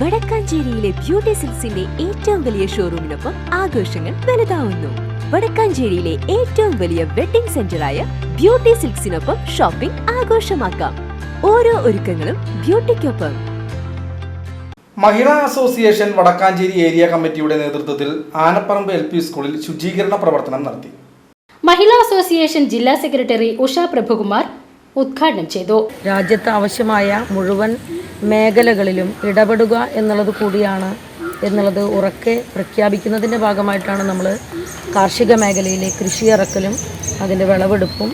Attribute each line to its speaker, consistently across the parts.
Speaker 1: വടക്കാഞ്ചേരിയിലെ beauty സിൽസിന്റെ ഏറ്റവും വലിയ ഷോറൂമിനൊപ്പം ആഘോഷങ്ങൾ വലുതാവുന്നു. വടക്കാഞ്ചേരിയിലെ ഏറ്റവും വലിയ വെഡിംഗ് സെന്ററായ ബ്യൂട്ടി സിൽക്സിനൊപ്പം ഷോപ്പിംഗ് ആഘോഷമാക്കാം. ഓരോ ഒരുക്കങ്ങളും ബ്യൂട്ടിക്കൊപ്പം.
Speaker 2: മഹിളാ അസോസിയേഷൻ വടക്കാഞ്ചേരി ഏരിയ കമ്മിറ്റിയുടെ നേതൃത്വത്തിൽ ആനപ്പറമ്പ് എൽ പി സ്കൂളിൽ ശുചീകരണ പ്രവർത്തനം നടത്തി.
Speaker 3: മഹിളാ അസോസിയേഷൻ ജില്ലാ സെക്രട്ടറി ഉഷ പ്രഭുകുമാർ ഉദ്ഘാടനം ചെയ്തു.
Speaker 4: രാജ്യത്ത് ആവശ്യമായ മുഴുവൻ മേഖലകളിലും ഇടപെടുക എന്നുള്ളത് കൂടിയാണ് എന്നുള്ളത് ഉറക്കെ പ്രഖ്യാപിക്കുന്നതിന്റെ ഭാഗമായിട്ടാണ് നമ്മൾ കാർഷിക മേഖലയിലെ കൃഷി ഇറക്കലും അതിന്റെ വിളവെടുപ്പും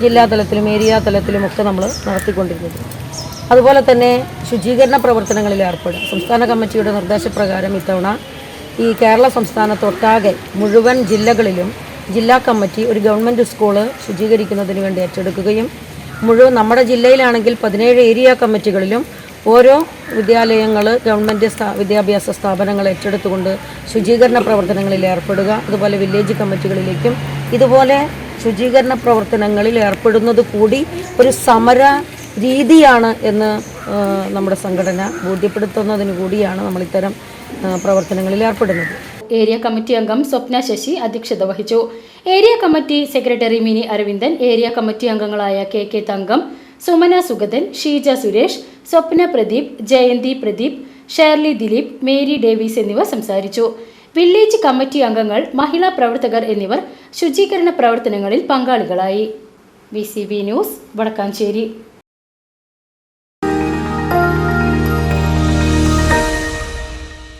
Speaker 4: ജില്ലാ തലത്തിലും ഏരിയ തലത്തിലും ഒക്കെ നമ്മൾ നടത്തിക്കൊണ്ടിരുന്നത്. അതുപോലെ തന്നെ ശുചീകരണ പ്രവർത്തനങ്ങളിൽ ഏർപ്പെടും. സംസ്ഥാന കമ്മിറ്റിയുടെ നിർദ്ദേശപ്രകാരം ഇത്തവണ ഈ കേരള സംസ്ഥാനത്തൊട്ടാകെ മുഴുവൻ ജില്ലകളിലും ജില്ലാ കമ്മിറ്റി ഒരു ഗവൺമെന്റ് സ്കൂൾ ശുചീകരിക്കുന്നതിന് വേണ്ടി ഏറ്റെടുക്കുകയും മുഴുവൻ നമ്മുടെ ജില്ലയിലാണെങ്കിൽ പതിനേഴ് ഏരിയ കമ്മിറ്റികളിലും ഓരോ വിദ്യാലയങ്ങൾ ഗവൺമെന്റ് സ്ഥാ വിദ്യാഭ്യാസ സ്ഥാപനങ്ങൾ ഏറ്റെടുത്തുകൊണ്ട് ശുചീകരണ പ്രവർത്തനങ്ങളിൽ ഏർപ്പെടുക അതുപോലെ വില്ലേജ് കമ്മിറ്റികളിലേക്കും ഇതുപോലെ ശുചീകരണ പ്രവർത്തനങ്ങളിൽ ഏർപ്പെടുന്നത് കൂടി ഒരു സമര രീതിയാണ് എന്ന് നമ്മുടെ സംഘടന ബോധ്യപ്പെടുത്തുന്നതിന് കൂടിയാണ് നമ്മൾ ഇത്തരം പ്രവർത്തനങ്ങളിൽ ഏർപ്പെടുന്നത്.
Speaker 3: ഏരിയ കമ്മിറ്റി അംഗം സ്വപ്ന ശശി അധ്യക്ഷത വഹിച്ചു. Area committee secretary Mini Aravindan area committee അംഗങ്ങളായ K K Thankam Sumana Sugathan Sheeja Suresh Swapna Pradeep Jayanthi Pradeep Shirley Dileep Mary Davis എന്നിവർ സംസാരിച്ചു. വില്ലേജ് കമ്മിറ്റി അംഗങ്ങൾ മഹിളാ പ്രവർത്തകർ എന്നിവർ ശുചീകരണ പ്രവർത്തനങ്ങളിൽ പങ്കാളികളായി. V news Vadakkanchery.